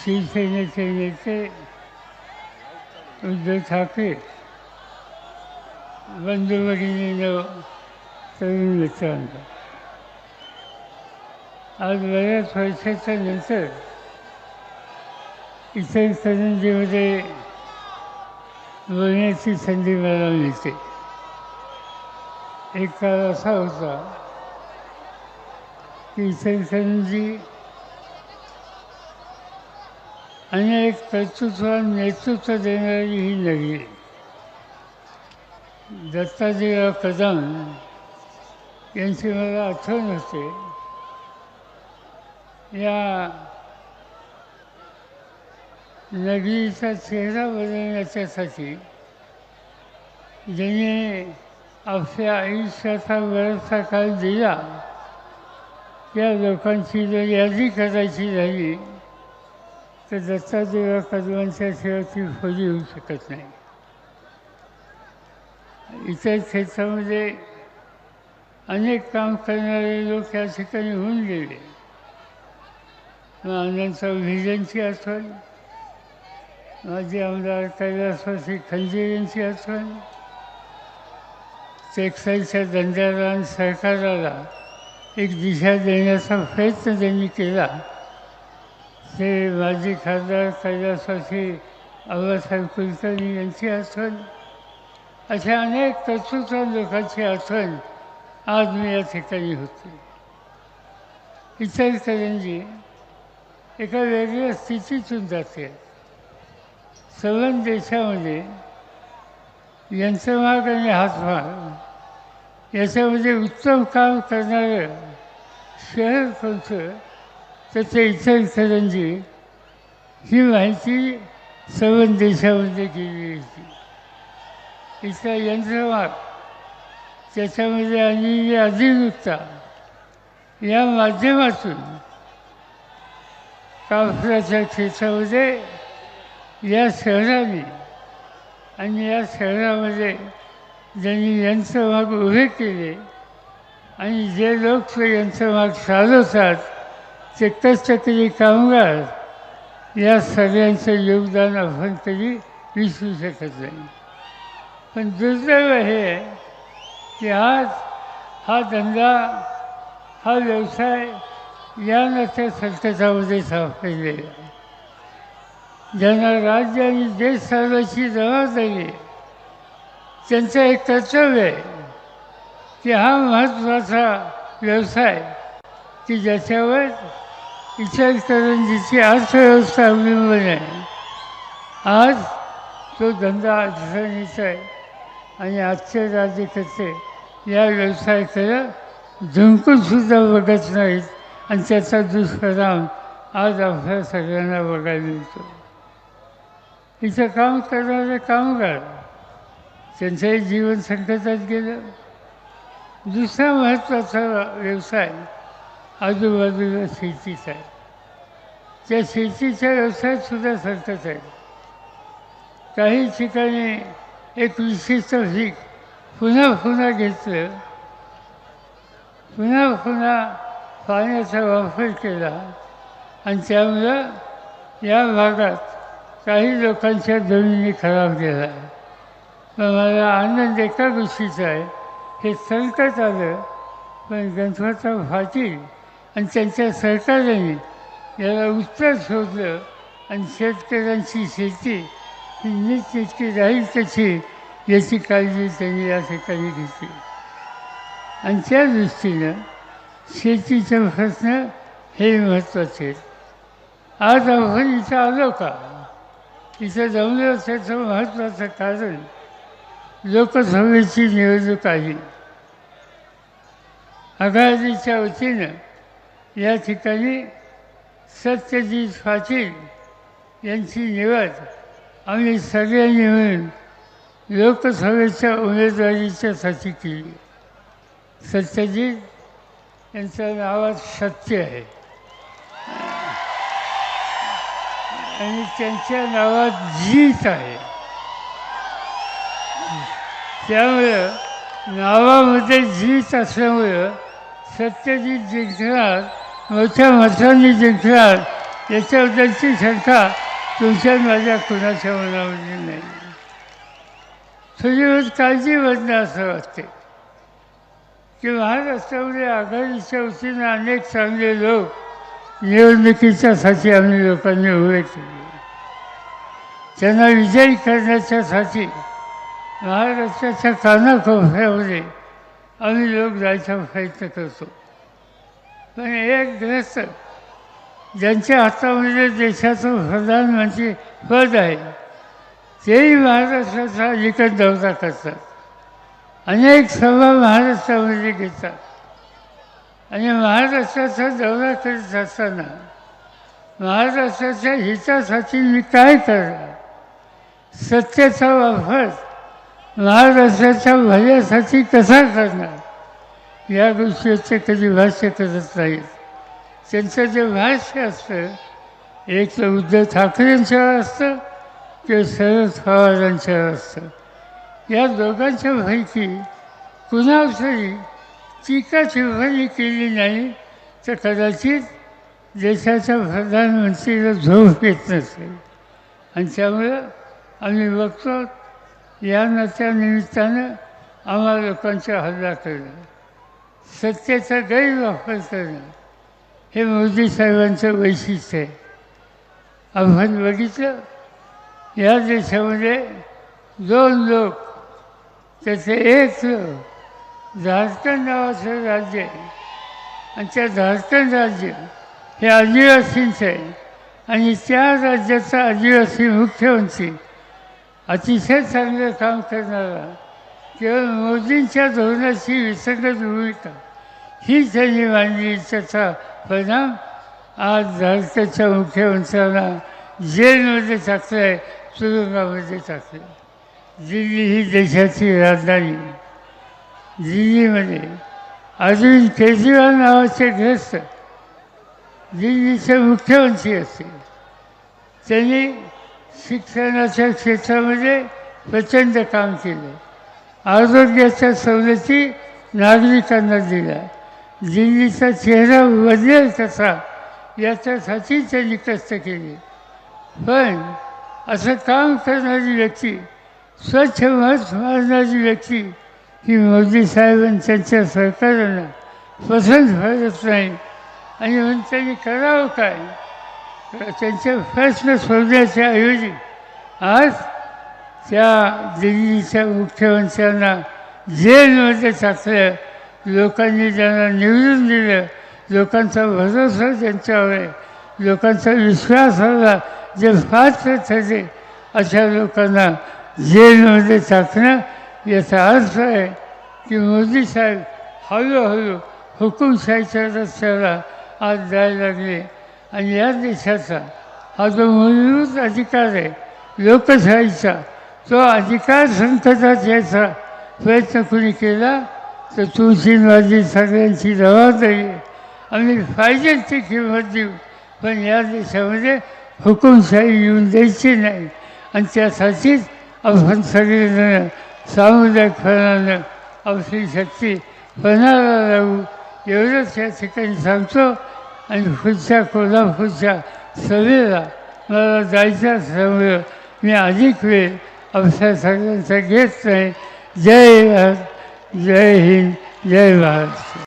शिवसेनेचे नेते उद्धव ठाकरे बंधू तरुण मित्रांना. आज बऱ्याच वर्षाच्या नंतर इतर करंजीमध्ये बोलण्याची संधी मला मिळते. एक काळ असा होता की आणि एक कर्तृत्व नेतृत्व देणारी ही नगरी दत्ताजीराव कदम यांची मला आठवण होते या नगरीचा चेहरा बदलण्याच्यासाठी ज्यांनी आपल्या आयुष्याचा बराचसा काळ दिला त्या लोकांची जर यादी करायची झाली तर दत्ताजीराव कदमांच्या शिवाय ती खोली होऊ शकत नाही. इतर क्षेत्रामध्ये अनेक काम करणारे लोक या ठिकाणी होऊन गेले. मग आनंद आठवण माझे आमदार कैलासवासी खंजीर यांची आठवण टेक्साईलच्या धंद्याला आणि सरकाराला एक दिशा देण्याचा प्रयत्न त्यांनी केला. ते माजी खासदार कैलासवासी आबासाहेब कुलकर्णी यांची आठवण. अशा अनेक कर्तृत्व लोकांची आठवण आज मी या ठिकाणी होते. इतरकरंजी एका वेगळ्या स्थितीतून जाते. सवन देशामध्ये यंत्रमाग आणि हातमाग याच्यामध्ये उत्तम काम करणारं शहर कोणतं? तर ते इतरांची म्हणजे ही माहिती सवन देशामध्ये केली होती. इथला यंत्रमाग त्याच्यामध्ये आणि अधिकृतता या माध्यमातून कापसाच्या क्षेत्रामध्ये या शहराने आणि या शहरामध्ये ज्यांनी यंत्रमाग उभे केले आणि जे लोक ते यंत्रमाग चालवतात ते तरी कामगार या सगळ्यांचं योगदान आपण तरी विसरू शकत नाही. पण दुर्दैव हे आहे की आज हा धंदा हा व्यवसाय या नसत्या संकटामध्ये सापडलेला आहे. ज्यांना राज्य आणि देश चालवायची जबाबदारी आहे त्यांचं एक कर्तव्य आहे की हा महत्त्वाचा व्यवसाय की ज्याच्यावर इचलकरंजीची अर्थव्यवस्था अवलंबून आहे आज तो धंदा अडचणीचा आहे आणि आजचे राज्यकर्ते या व्यवसायाकडे झुंकूनसुद्धा बघत नाहीत आणि त्याचा दुष्परिणाम आज आपल्या सगळ्यांना बघायला मिळतो. इथं काम करणारे कामगार त्यांचंही जीवन संकटात गेलं. दुसरा महत्त्वाचा व्यवसाय आजूबाजूला शेतीच आहे त्या शेतीच्या व्यवसायातसुद्धा संकट आहे काही ठिकाणी एक विशिष्ट पीक पुन्हा पुन्हा घेतलं. पुन्हा पुन्हा पाण्याचा वापर केला आणि त्यामुळं या भागात काही लोकांच्या जमिनी खराब गेल्या. पण मला आनंद एका गोष्टीचा आहे. हे संकट आलं पण गणपता फाटील आणि त्यांच्या सरकारने याला उत्तर शोधलं आणि शेतकऱ्यांची शेती ही नीटनेटकी राहील कशी याची काळजी त्यांनी या ठिकाणी घेतली. आणि त्या दृष्टीनं शेतीचं प्रश्न हे महत्त्वाचे आज आपण इथं आलो का? इथं जमलं त्याचं महत्त्वाचं कारण लोकसभेची निवडणूक आहे. आघाडीच्या वतीनं या ठिकाणी सत्यजित पाटील यांची निवड. आम्ही सगळ्यांनी मिळून लोकसभेच्या उमेदवारीच्यासाठी केली. सत्यजित यांच्या नावात सत्य आहे. आणि त्यांच्या नावात जीत आहे. त्यामुळं नावामध्ये जीत असल्यामुळं सत्यजित जिंकणार मोठ्या मतांनी जिंकणार याच्याबद्दलची शंका तुमच्या माझ्या कुणाच्या मनामध्ये नाही तुझी काळजीमधनं असं वाटते की महाराष्ट्रामध्ये आघाडीच्या वतीनं अनेक चांगले लोक निवडणुकीच्यासाठी आम्ही लोकांनी उभे केले त्यांना विजयी करण्याच्यासाठी महाराष्ट्राच्या कानाकोपऱ्यामध्ये आम्ही लोक जायचा प्रयत्न करतो. पण एक ग्रस्त ज्यांच्या हातामध्ये देशाचं प्रधानमंत्री म्हणजे पद आहे तेही महाराष्ट्राचा विकत दौरा करतात अनेक सभा महाराष्ट्रामध्ये घेतात. आणि महाराष्ट्राचा दौरा करीत असताना महाराष्ट्राच्या हितासाठी मी काय करणार सत्तेचा वापर महाराष्ट्राच्या भल्यासाठी कसा करणार? या गोष्टीचे कधी भाष्य करत नाहीत त्यांचं जे भाष्य असतं एक तर उद्धव ठाकरेंच्यावर असतं ते शरद पवारांच्यावर असतं. या दोघांच्या पैकी कुणावरही टीका टिप्पणी केली नाही तर कदाचित देशाच्या प्रधानमंत्रीला झोप येत नसेल. आणि त्यामुळं आम्ही बघतो या नात्या निमित्तानं आम्हा लोकांचा हल्ला केला सत्तेचा गैरवापर करणं हे मोदी साहेबांचं वैशिष्ट्य आहे. आपण बघितलं या देशामध्ये दोन लोक त्याचे एक लोक झारखंड नावाचं राज्य आहे. आणि त्या झारखंड राज्य हे आदिवासींचं आहे. आणि त्या राज्याचा आदिवासी मुख्यमंत्री अतिशय चांगलं काम करणारा केवळ मोदींच्या धोरणाची विसंगत भूमिका ही त्यांनी मांडली त्याचा परिणाम आज भारताच्या मुख्यमंत्र्यांना जेलमध्ये टाकलं आहे तुरुंगामध्ये टाकलं दिल्ली ही देशाची राजधानी दिल्लीमध्ये अरविंद केजरीवाल नावाचे ग्रस्त दिल्लीचे मुख्यमंत्री असतील त्यांनी शिक्षणाच्या क्षेत्रामध्ये प्रचंड काम केलं आरोग्याच्या सवलती नागरिकांना दिल्या. दिल्लीचा चेहरा बदलेल कसा याच्यासाठी त्यांनी कष्ट केले. पण असं काम करणारी व्यक्ती स्वच्छ मत मारणारी व्यक्ती ही मोदी साहेबांनी त्यांच्या सरकारनं पसंत करत नाही. आणि म्हणून त्यांनी करावं काय? त्यांचे प्रश्न सोडण्याच्या ऐवजी आज त्या दिल्लीच्या मुख्यमंत्र्यांना जेलमध्ये टाकलं लोकांनी त्यांना निवडून दिलं. लोकांचा भरोसा त्यांच्यावर आहे. लोकांचा विश्वास हवा जे फार ठरते अशा लोकांना जेलमध्ये टाकणं याचा अर्थ आहे की मोदी साहेब हळूहळू हुकुमशाहीच्या रस्त्याला आज जायला लागले. आणि या देशाचा हा जो मूलभूत अधिकार आहे लोकशाहीचा तो अधिकार संकटात यायचा प्रयत्न कोणी केला तर तुळशीवादी सगळ्यांची जबाबदारी आम्ही पाहिजे ती किंमत देऊ. पण या देशामध्ये हुकुमशाही येऊन द्यायची नाही. आणि त्यासाठीच आपण सगळेजण सामुदायिकपणानं आपली शक्ती पणाला लावू. एवढंच या ठिकाणी सांगतो. आणि पुढच्या कोल्हापूरच्या सभेला मला जायचं असल्यामुळं मी अधिक वेळ अवसर सगळ्यांचा घेत नाही जय भारत जय हिंद जय महाराष्ट्र